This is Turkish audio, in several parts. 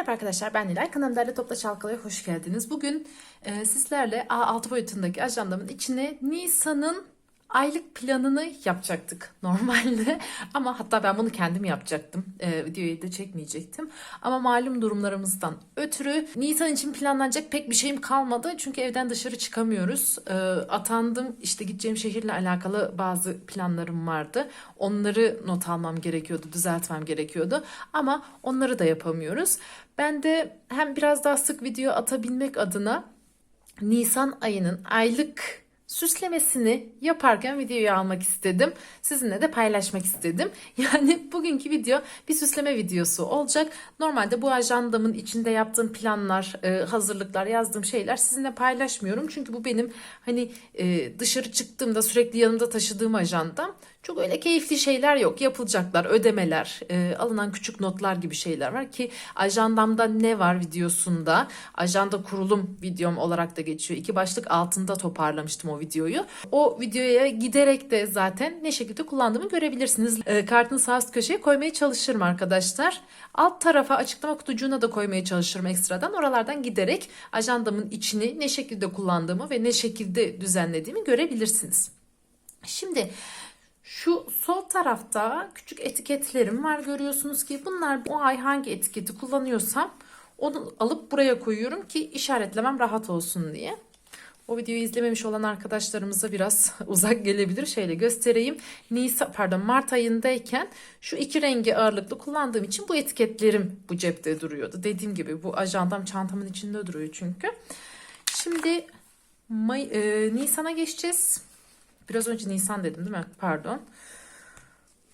Merhaba arkadaşlar ben Nilay. Kanalımda Derle Topla Çalkalı'ya hoş geldiniz. Bugün e, sizlerle A6 boyutundaki ajandamın içine Nisan'ın aylık planını yapacaktık normalde. Ama hatta ben bunu kendim yapacaktım. E, videoyu da çekmeyecektim. Ama malum durumlarımızdan ötürü Nisan için planlanacak pek bir şeyim kalmadı. Çünkü evden dışarı çıkamıyoruz. E, atandım işte gideceğim şehirle alakalı bazı planlarım vardı. Onları not almam gerekiyordu, düzeltmem gerekiyordu. Ama onları da yapamıyoruz. Ben de hem biraz daha sık video atabilmek adına Nisan ayının aylık süslemesini yaparken videoyu almak istedim. Sizinle de paylaşmak istedim. Yani bugünkü video bir süsleme videosu olacak. Normalde bu ajandamın içinde yaptığım planlar, e, hazırlıklar, yazdığım şeyler sizinle paylaşmıyorum. Çünkü bu benim hani e, dışarı çıktığımda sürekli yanımda taşıdığım ajandam. Çok öyle keyifli şeyler yok. Yapılacaklar, ödemeler, e, alınan küçük notlar gibi şeyler var ki ajandamda ne var videosunda ajanda kurulum videom olarak da geçiyor. İki başlık altında toparlamıştım o videoyu. O videoya giderek de zaten ne şekilde kullandığımı görebilirsiniz. E, kartın sağ üst köşeye koymaya çalışırım arkadaşlar. Alt tarafa açıklama kutucuğuna da koymaya çalışırım ekstradan. Oralardan giderek ajandamın içini ne şekilde kullandığımı ve ne şekilde düzenlediğimi görebilirsiniz. Şimdi şu sol tarafta küçük etiketlerim var görüyorsunuz ki bunlar o ay hangi etiketi kullanıyorsam onu alıp buraya koyuyorum ki işaretlemem rahat olsun diye. O videoyu izlememiş olan arkadaşlarımıza biraz uzak gelebilir. Şöyle göstereyim. Nisan pardon Mart ayındayken şu iki rengi ağırlıklı kullandığım için bu etiketlerim bu cepte duruyordu. Dediğim gibi bu ajandam çantamın içinde duruyor çünkü. Şimdi May, e, Nisan'a geçeceğiz. Biraz önce Nisan dedim değil mi? Pardon.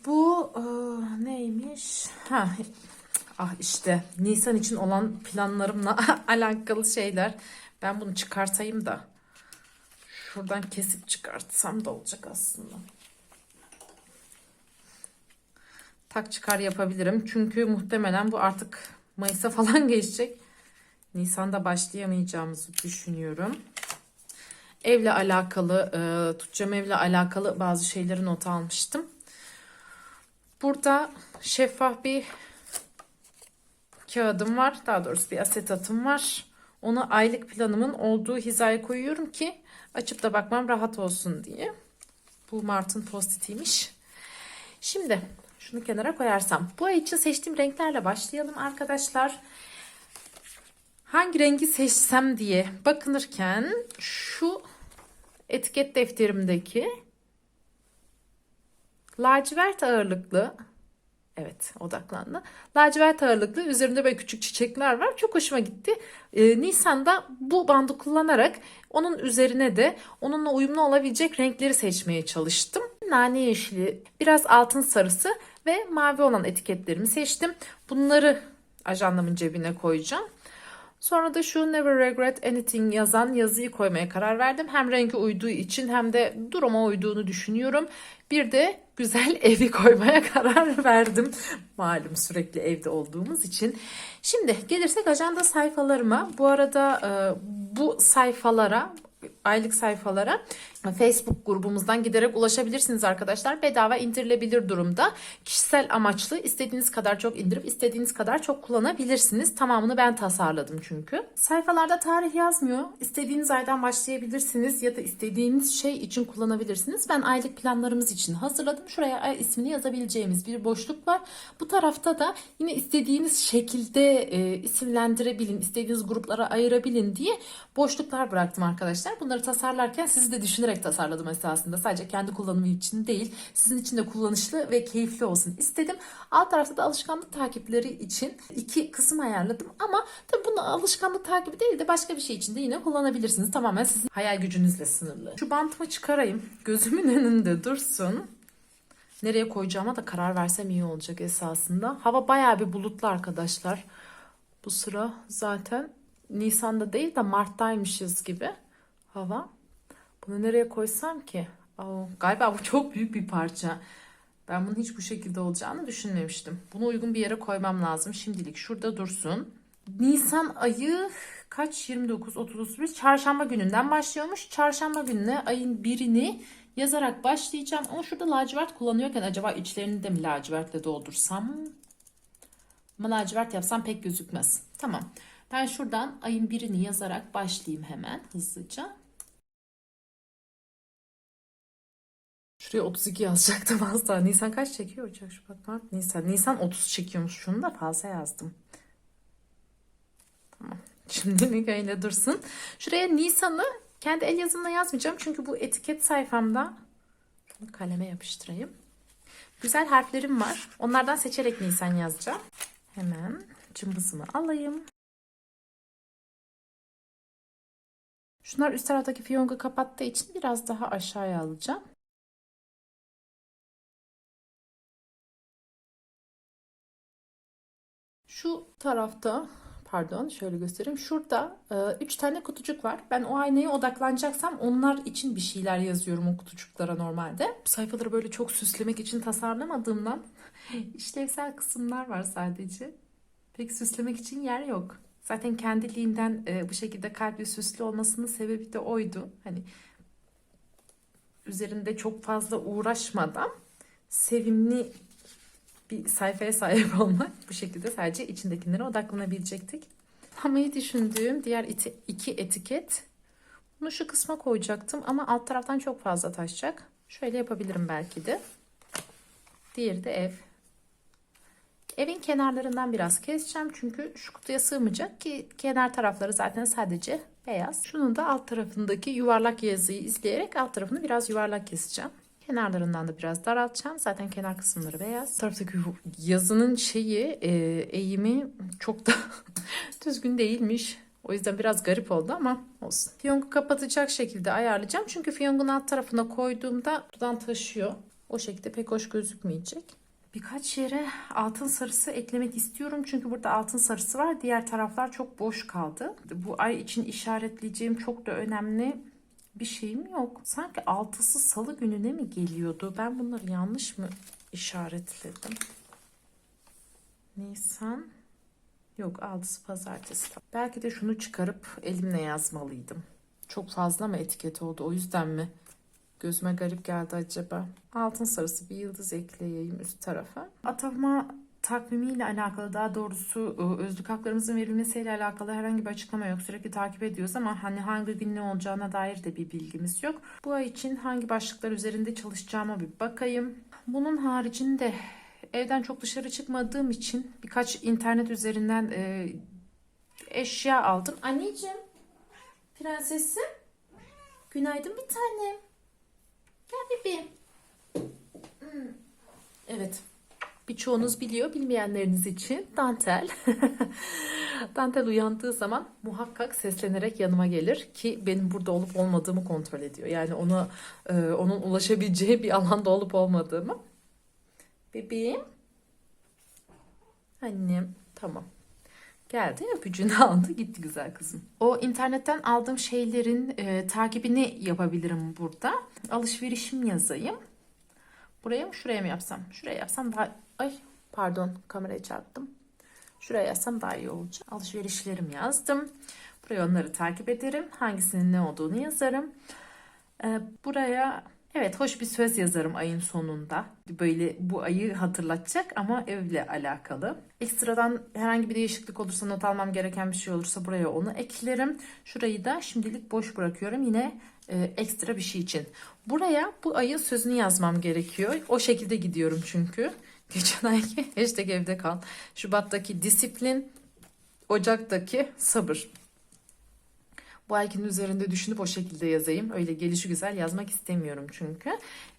Bu e, neymiş? Ha, ah işte Nisan için olan planlarımla alakalı şeyler. Ben bunu çıkartayım da şuradan kesip çıkartsam da olacak aslında. Tak çıkar yapabilirim. Çünkü muhtemelen bu artık Mayıs'a falan geçecek. Nisan'da başlayamayacağımızı düşünüyorum evle alakalı, e, tutacağım evle alakalı bazı şeyleri not almıştım. Burada şeffaf bir kağıdım var. Daha doğrusu bir asetatım var. Onu aylık planımın olduğu hizaya koyuyorum ki açıp da bakmam rahat olsun diye. Bu Mart'ın postitiymiş. Şimdi şunu kenara koyarsam. Bu ay için seçtiğim renklerle başlayalım arkadaşlar. Hangi rengi seçsem diye bakınırken şu etiket defterimdeki lacivert ağırlıklı evet odaklandı. Lacivert ağırlıklı üzerinde böyle küçük çiçekler var. Çok hoşuma gitti. Ee, Nisan'da bu bandı kullanarak onun üzerine de onunla uyumlu olabilecek renkleri seçmeye çalıştım. Nane yeşili, biraz altın sarısı ve mavi olan etiketlerimi seçtim. Bunları ajandamın cebine koyacağım. Sonra da şu Never Regret Anything yazan yazıyı koymaya karar verdim. Hem rengi uyduğu için hem de duruma uyduğunu düşünüyorum. Bir de güzel evi koymaya karar verdim. Malum sürekli evde olduğumuz için. Şimdi gelirsek ajanda sayfalarıma. Bu arada e, bu sayfalara aylık sayfalara Facebook grubumuzdan giderek ulaşabilirsiniz arkadaşlar. Bedava indirilebilir durumda. Kişisel amaçlı istediğiniz kadar çok indirip istediğiniz kadar çok kullanabilirsiniz. Tamamını ben tasarladım çünkü. Sayfalarda tarih yazmıyor. İstediğiniz aydan başlayabilirsiniz ya da istediğiniz şey için kullanabilirsiniz. Ben aylık planlarımız için hazırladım. Şuraya ay ismini yazabileceğimiz bir boşluk var. Bu tarafta da yine istediğiniz şekilde e, isimlendirebilin, istediğiniz gruplara ayırabilin diye boşluklar bıraktım arkadaşlar. Bunları tasarlarken sizi de düşünerek tasarladım esasında. Sadece kendi kullanımı için değil, sizin için de kullanışlı ve keyifli olsun istedim. Alt tarafta da alışkanlık takipleri için iki kısım ayarladım ama tabii bunu alışkanlık takibi değil de başka bir şey için de yine kullanabilirsiniz. Tamamen sizin hayal gücünüzle sınırlı. Şu bantımı çıkarayım. Gözümün önünde dursun. Nereye koyacağıma da karar versem iyi olacak esasında. Hava bayağı bir bulutlu arkadaşlar. Bu sıra zaten Nisan'da değil de Mart'taymışız gibi hava. Bunu nereye koysam ki? Oo, galiba bu çok büyük bir parça. Ben bunun hiç bu şekilde olacağını düşünmemiştim. Bunu uygun bir yere koymam lazım. Şimdilik şurada dursun. Nisan ayı kaç? 29, 30, 31. Çarşamba gününden başlıyormuş. Çarşamba gününe ayın birini yazarak başlayacağım. Ama şurada lacivert kullanıyorken acaba içlerini de mi lacivertle doldursam? Ama lacivert yapsam pek gözükmez. Tamam. Ben şuradan ayın birini yazarak başlayayım hemen hızlıca. Şuraya 32 yazacaktım az daha. Nisan kaç çekiyor? Ocak, Şubat, Mart, Nisan. Nisan 30 çekiyormuş. Şunu da fazla yazdım. Tamam. Şimdilik öyle dursun. Şuraya Nisan'ı kendi el yazımla yazmayacağım. Çünkü bu etiket sayfamda şunu kaleme yapıştırayım. Güzel harflerim var. Onlardan seçerek Nisan yazacağım. Hemen cımbızımı alayım. Şunlar üst taraftaki fiyongu kapattığı için biraz daha aşağıya alacağım. Şu tarafta pardon şöyle göstereyim. Şurada 3 tane kutucuk var. Ben o aynaya odaklanacaksam onlar için bir şeyler yazıyorum o kutucuklara normalde. Sayfaları böyle çok süslemek için tasarlamadığımdan işlevsel kısımlar var sadece. Pek süslemek için yer yok. Zaten kendiliğinden e, bu şekilde kalpli süslü olmasının sebebi de oydu. Hani üzerinde çok fazla uğraşmadan sevimli bir sayfaya sahip olmak. Bu şekilde sadece içindekilere odaklanabilecektik. Almayı düşündüğüm diğer iti, iki etiket. Bunu şu kısma koyacaktım ama alt taraftan çok fazla taşacak. Şöyle yapabilirim belki de. Diğeri de ev. Evin kenarlarından biraz keseceğim çünkü şu kutuya sığmayacak ki kenar tarafları zaten sadece beyaz. Şunun da alt tarafındaki yuvarlak yazıyı izleyerek alt tarafını biraz yuvarlak keseceğim. Kenarlarından da biraz daraltacağım. Zaten kenar kısımları beyaz. Taraftaki yazının şeyi e, eğimi çok da düzgün değilmiş. O yüzden biraz garip oldu ama olsun. Fiyongu kapatacak şekilde ayarlayacağım. Çünkü fiyongun alt tarafına koyduğumda buradan taşıyor. O şekilde pek hoş gözükmeyecek. Birkaç yere altın sarısı eklemek istiyorum. Çünkü burada altın sarısı var. Diğer taraflar çok boş kaldı. Bu ay için işaretleyeceğim çok da önemli bir şeyim yok. Sanki altısı salı gününe mi geliyordu? Ben bunları yanlış mı işaretledim? Nisan. Yok altısı pazartesi. Belki de şunu çıkarıp elimle yazmalıydım. Çok fazla mı etiket oldu? O yüzden mi? Gözüme garip geldi acaba. Altın sarısı bir yıldız ekleyeyim üst tarafa. Atama takvimiyle alakalı daha doğrusu e, özlük haklarımızın verilmesiyle alakalı herhangi bir açıklama yok. Sürekli takip ediyoruz ama hani hangi gün ne olacağına dair de bir bilgimiz yok. Bu ay için hangi başlıklar üzerinde çalışacağıma bir bakayım. Bunun haricinde evden çok dışarı çıkmadığım için birkaç internet üzerinden e, eşya aldım. Anneciğim, prensesim, günaydın bir tanem. Gel bebeğim. Hmm. Evet. Birçoğunuz biliyor, bilmeyenleriniz için dantel. dantel uyandığı zaman muhakkak seslenerek yanıma gelir ki benim burada olup olmadığımı kontrol ediyor. Yani ona e, onun ulaşabileceği bir alanda olup olmadığımı. Bebeğim. Annem. Tamam. Geldi öpücüğünü aldı gitti güzel kızım. O internetten aldığım şeylerin e, takibini yapabilirim burada. Alışverişim yazayım. Buraya mı şuraya mı yapsam? Şuraya yapsam daha... Ay pardon kameraya çarptım. Şuraya yazsam daha iyi olacak. Alışverişlerim yazdım. Buraya onları takip ederim. Hangisinin ne olduğunu yazarım. Ee, buraya evet hoş bir söz yazarım ayın sonunda. Böyle bu ayı hatırlatacak ama evle alakalı. Ekstradan herhangi bir değişiklik olursa not almam gereken bir şey olursa buraya onu eklerim. Şurayı da şimdilik boş bırakıyorum. Yine e, ekstra bir şey için. Buraya bu ayın sözünü yazmam gerekiyor. O şekilde gidiyorum çünkü. Geçen ayki hashtag evde kal. Şubat'taki disiplin, Ocak'taki sabır. Bu aykin üzerinde düşünüp o şekilde yazayım. Öyle gelişi güzel yazmak istemiyorum çünkü.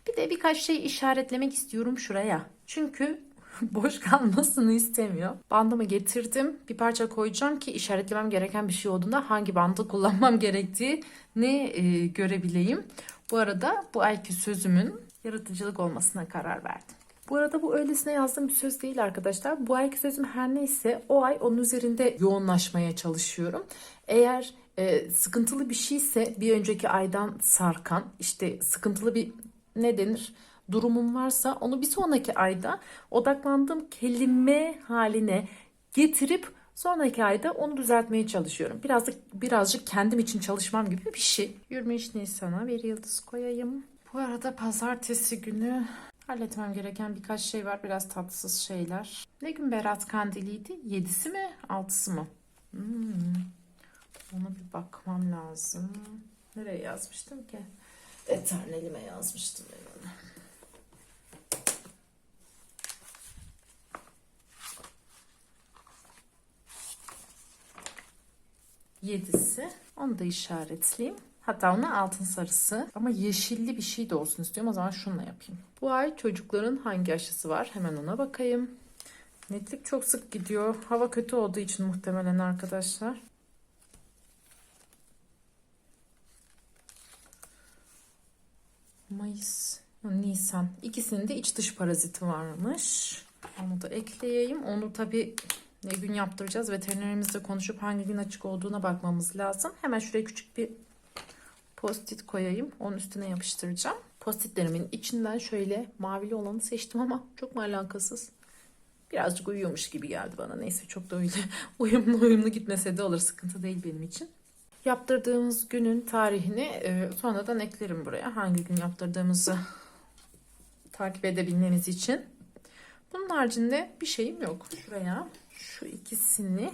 Bir de birkaç şey işaretlemek istiyorum şuraya. Çünkü boş kalmasını istemiyor. Bandımı getirdim. Bir parça koyacağım ki işaretlemem gereken bir şey olduğunda hangi bandı kullanmam gerektiğini e, görebileyim. Bu arada bu ayki sözümün yaratıcılık olmasına karar verdim. Bu arada bu öylesine yazdığım bir söz değil arkadaşlar. Bu ayki sözüm her neyse o ay onun üzerinde yoğunlaşmaya çalışıyorum. Eğer e, sıkıntılı bir şeyse bir önceki aydan sarkan işte sıkıntılı bir ne denir durumum varsa onu bir sonraki ayda odaklandığım kelime haline getirip sonraki ayda onu düzeltmeye çalışıyorum. Birazcık birazcık kendim için çalışmam gibi bir şey. 23 Nisan'a bir yıldız koyayım. Bu arada pazartesi günü Halletmem gereken birkaç şey var. Biraz tatsız şeyler. Ne gün Berat Kandili'ydi? Yedisi mi? Altısı mı? Hmm. Ona bir bakmam lazım. Nereye yazmıştım ki? Eternelime yazmıştım ben onu. Yedisi. Onu da işaretleyeyim. Hatta ona altın sarısı. Ama yeşilli bir şey de olsun istiyorum. O zaman şununla yapayım. Bu ay çocukların hangi aşısı var? Hemen ona bakayım. Netlik çok sık gidiyor. Hava kötü olduğu için muhtemelen arkadaşlar. Mayıs, Nisan. İkisinin de iç dış paraziti varmış. Onu da ekleyeyim. Onu tabii ne gün yaptıracağız? Veterinerimizle konuşup hangi gün açık olduğuna bakmamız lazım. Hemen şuraya küçük bir post-it koyayım. Onun üstüne yapıştıracağım. Post-itlerimin içinden şöyle mavili olanı seçtim ama çok mu alakasız? Birazcık uyuyormuş gibi geldi bana. Neyse çok da öyle uyumlu uyumlu gitmese de olur. Sıkıntı değil benim için. Yaptırdığımız günün tarihini e, sonradan eklerim buraya. Hangi gün yaptırdığımızı takip edebilmeniz için. Bunun haricinde bir şeyim yok. Şuraya şu ikisini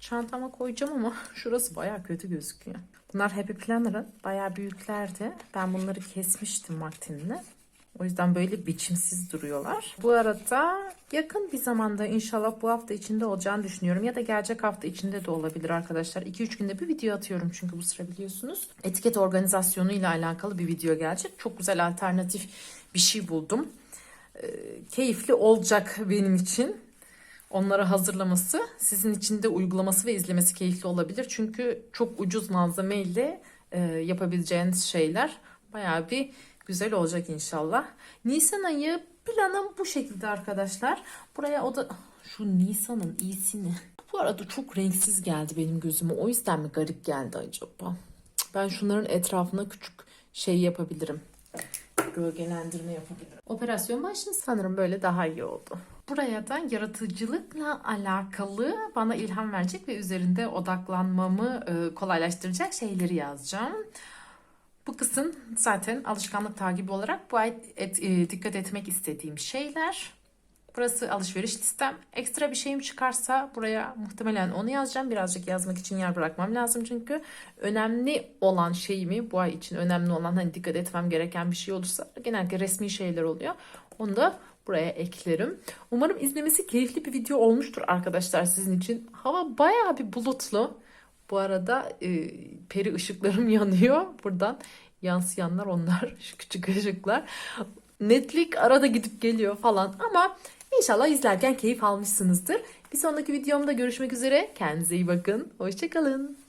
çantama koyacağım ama şurası baya kötü gözüküyor. Bunlar Happy Planner'ın baya büyüklerdi. Ben bunları kesmiştim vaktinde. O yüzden böyle biçimsiz duruyorlar. Bu arada yakın bir zamanda inşallah bu hafta içinde olacağını düşünüyorum. Ya da gelecek hafta içinde de olabilir arkadaşlar. 2-3 günde bir video atıyorum çünkü bu sıra biliyorsunuz. Etiket organizasyonu ile alakalı bir video gelecek. Çok güzel alternatif bir şey buldum. Ee, keyifli olacak benim için. Onları hazırlaması, sizin için de uygulaması ve izlemesi keyifli olabilir. Çünkü çok ucuz malzemeyle e, yapabileceğiniz şeyler bayağı bir güzel olacak inşallah. Nisan ayı planım bu şekilde arkadaşlar. Buraya o da şu Nisan'ın iyisini. Bu arada çok renksiz geldi benim gözüme. O yüzden mi garip geldi acaba? Ben şunların etrafına küçük şey yapabilirim. Gölgelendirme yapabilirim. Operasyon başını sanırım böyle daha iyi oldu. Buraya da yaratıcılıkla alakalı bana ilham verecek ve üzerinde odaklanmamı e, kolaylaştıracak şeyleri yazacağım. Bu kısım zaten alışkanlık takibi olarak bu ay et, e, dikkat etmek istediğim şeyler. Burası alışveriş listem. Ekstra bir şeyim çıkarsa buraya muhtemelen onu yazacağım. Birazcık yazmak için yer bırakmam lazım çünkü önemli olan şeyimi bu ay için önemli olan hani dikkat etmem gereken bir şey olursa genellikle resmi şeyler oluyor. Onu da buraya eklerim. Umarım izlemesi keyifli bir video olmuştur arkadaşlar sizin için. Hava bayağı bir bulutlu. Bu arada e, peri ışıklarım yanıyor. Buradan yansıyanlar onlar. Şu küçük ışıklar. Netlik arada gidip geliyor falan ama inşallah izlerken keyif almışsınızdır. Bir sonraki videomda görüşmek üzere. Kendinize iyi bakın. Hoşçakalın.